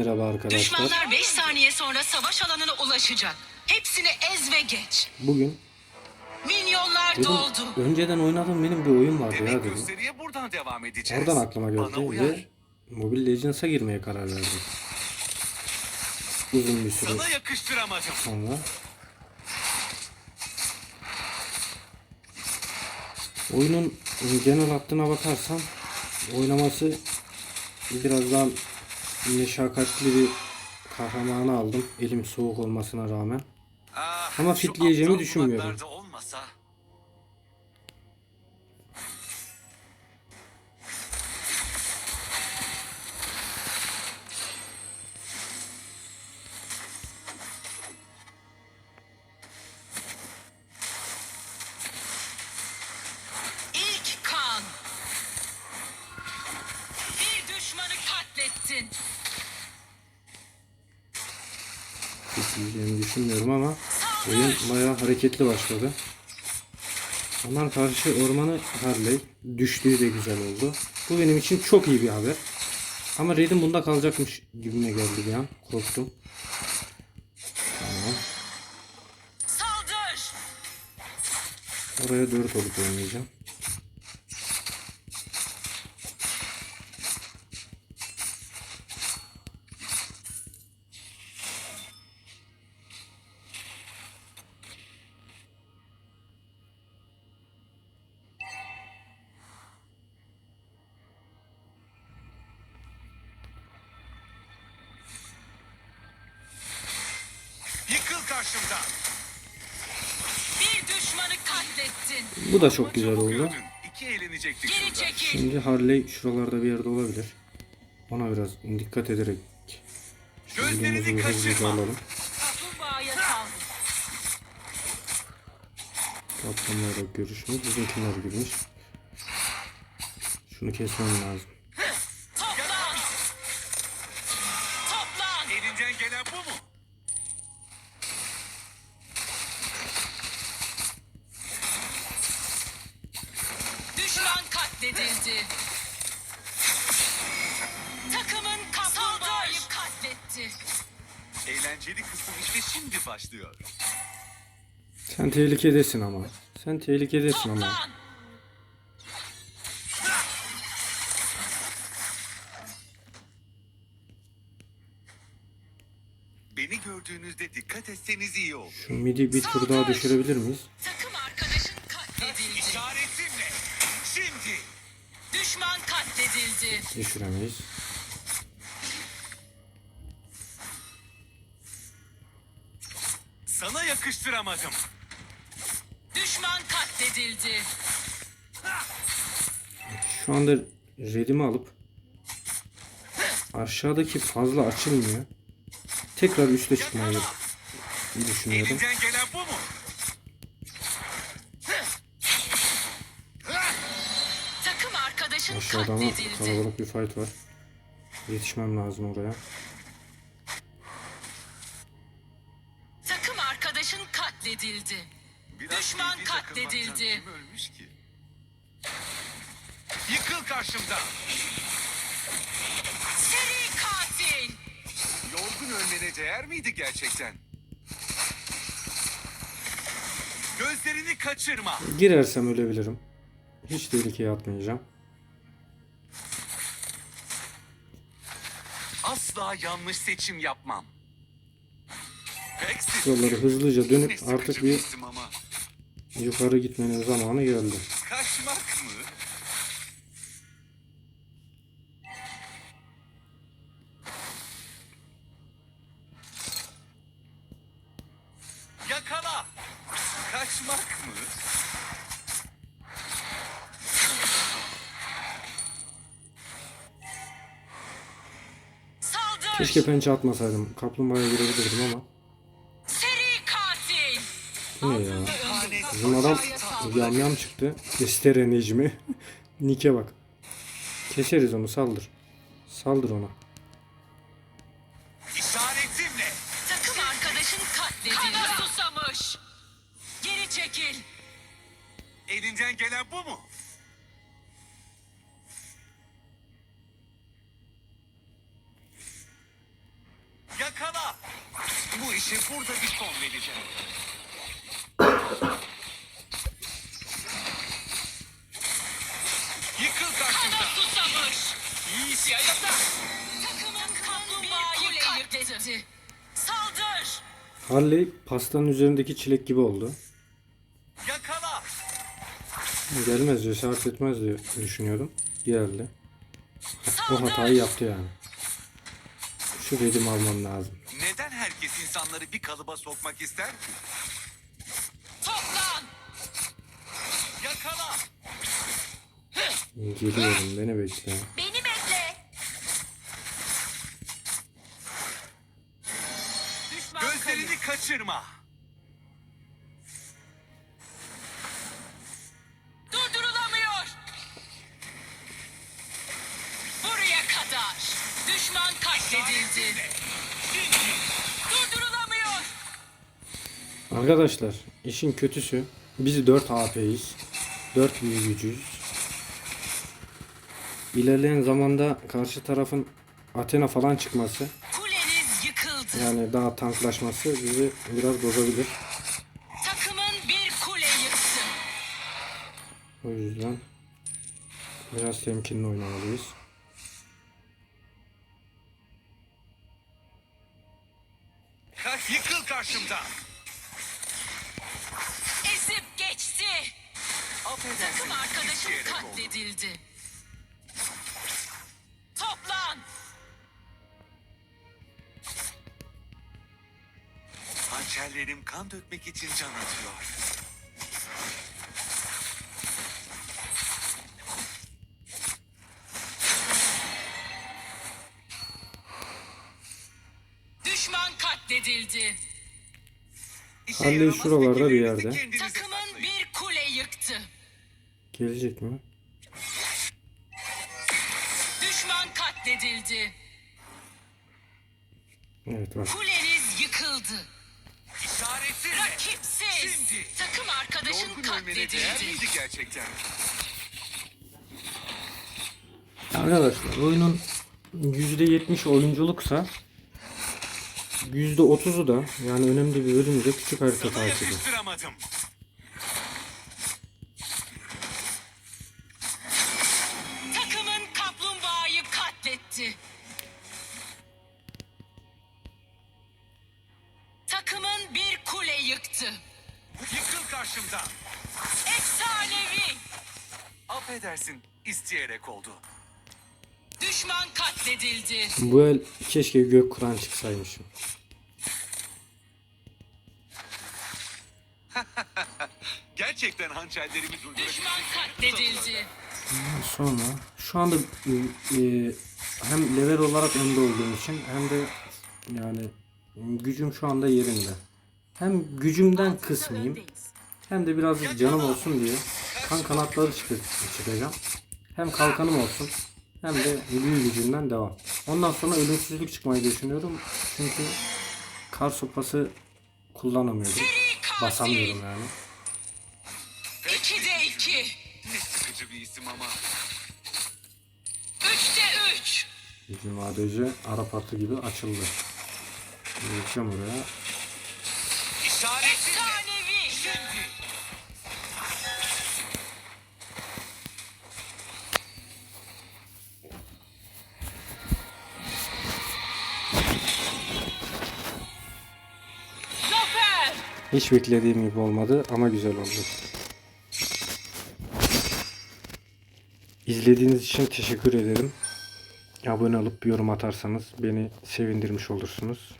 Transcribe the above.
Merhaba arkadaşlar. Düşmanlar 5 saniye sonra savaş alanına ulaşacak. Hepsini ez ve geç. Bugün Minyonlar dedim, doldu. önceden oynadığım benim bir oyun vardı ya Demek dedim. gösteriye buradan devam edeceğiz. Oradan aklıma Bana geldi uyar. ve Mobile Legends'a girmeye karar verdim. Uzun bir süre Sana yakıştıramadım. sonra. Oyunun genel hattına bakarsam oynaması biraz daha meşakkatli bir kahramanı aldım. Elim soğuk olmasına rağmen. Ah, Ama fitleyeceğimi düşünmüyorum. Fitleyeceğimi düşünmüyorum ama oyun bayağı hareketli başladı. Ondan karşı ormanı Harley düştüğü de güzel oldu. Bu benim için çok iyi bir haber. Ama Raid'in bunda kalacakmış gibime geldi bir an. Korktum. Tamam. Oraya 4 olup oynayacağım. Yıkıl karşımdan. Bir düşmanı katlettin. Bu da çok güzel oldu. yürüdün. İki eğlenecektik Geri şurada. çekil. Şimdi Harley şuralarda bir yerde olabilir. Ona biraz dikkat ederek şu Gözlerini videomuzu hızlıca kaçırma. alalım. Kaplumbağaya saldır. Kaptanlarla görüşmek bizimkiler girmiş. Şunu kesmem lazım. Katledildi. Takımın kaplumbağayı katletti. Eğlenceli kısım işte şimdi başlıyor. Sen tehlikedesin ama. Sen tehlikedesin ama. Toplan. Beni gördüğünüzde dikkat etseniz iyi olur. Şu midi bir tur daha düşürebilir miyiz? Katledildi. Düşüremeyiz. Sana yakıştıramadım. Düşman katledildi. Şu anda redimi alıp aşağıdaki fazla açılmıyor. Tekrar üste çıkmayı düşünüyorum. Elinden gelen bu mu? Takım arkadaşın Aşağıda ama kalabalık bir fight var. Yetişmem lazım oraya. Takım arkadaşın katledildi. Biraz Düşman katledildi. Kim ölmüş ki? Yıkıl karşımda. Seri katil. Yorgun ölmene değer miydi gerçekten? Gözlerini kaçırma. Girersem ölebilirim. Hiç tehlikeye atmayacağım. Asla yanlış seçim yapmam. Yolları hızlıca dönüp artık bir yukarı gitmenin zamanı geldi. Kaçmak mı? Keşke pençe atmasaydım. Kaplumbağaya girebilirdim ama. Bu ne ya? Bizim adam yamyam çıktı. Estere Necmi. Nike bak. Keseriz onu saldır. Saldır ona. işaretimle. Takım arkadaşın katledildi. Kana susamış. Geri çekil. Elinden gelen bu mu? Bu işe burada bir son vereceğim. Yıkıl Kana karşımda. susamış. İyi yayında. Takımın kaplumbağayı katletti. Saldır. Harley pastanın üzerindeki çilek gibi oldu. Yakala. Gelmez cesaret etmez diye düşünüyordum. Geldi. O hatayı yaptı yani. Şu dedim almam lazım. İnsanları bir kalıba sokmak ister ki? Toplan. Yakala. Geliyorum beni bekle. Beni Arkadaşlar işin kötüsü biz 4 AP'yiz. 4 büyücüyüz. İlerleyen zamanda karşı tarafın Athena falan çıkması Kuleniz yıkıldı. yani daha tanklaşması bizi biraz bozabilir. Takımın bir kule yıktı. O yüzden biraz temkinli oynamalıyız. Yıkıl karşımda. Affedersin. Takım arkadaşım katledildi. Toplan. Hançerlerim kan dökmek için can atıyor. Düşman katledildi. İşe yaramaz şuralarda bir fikirlerinizi yerde. kendinize Gelecek mi? Düşman katledildi. Evet var. Kuleniz yıkıldı. İşaretsiz. Rakipsiz. Şimdi. Takım arkadaşın Yorgun ölmene değer katledildi. miydi gerçekten? Arkadaşlar oyunun %70 oyunculuksa %30'u da yani önemli bir bölümü de küçük harita Sana takibi. yakıştıramadım. Affedersin. isteyerek oldu. Düşman katledildi. Bu el keşke gök kuran çıksaymışım. Gerçekten hançerlerimi durdurabilecek. Düşman katledildi. Sonra şu anda e, e, hem level olarak önde olduğum için hem de yani gücüm şu anda yerinde. Hem gücümden kısmayayım hem de birazcık canım olsun diye kan kanatları çıkı- çıkacağım. Hem kalkanım olsun hem de büyü gücünden devam. Ondan sonra ölümsüzlük çıkmayı düşünüyorum. Çünkü kar sopası kullanamıyorum. Basamıyorum yani. İkide iki. Ne sıkıcı bir isim ama. Üçte üç. Bizim ADC Arap atı gibi açıldı. Geçeceğim oraya. İşaretsiz. Efsanevi. Şimdi. Hiç beklediğim gibi olmadı ama güzel oldu. İzlediğiniz için teşekkür ederim. Abone olup yorum atarsanız beni sevindirmiş olursunuz.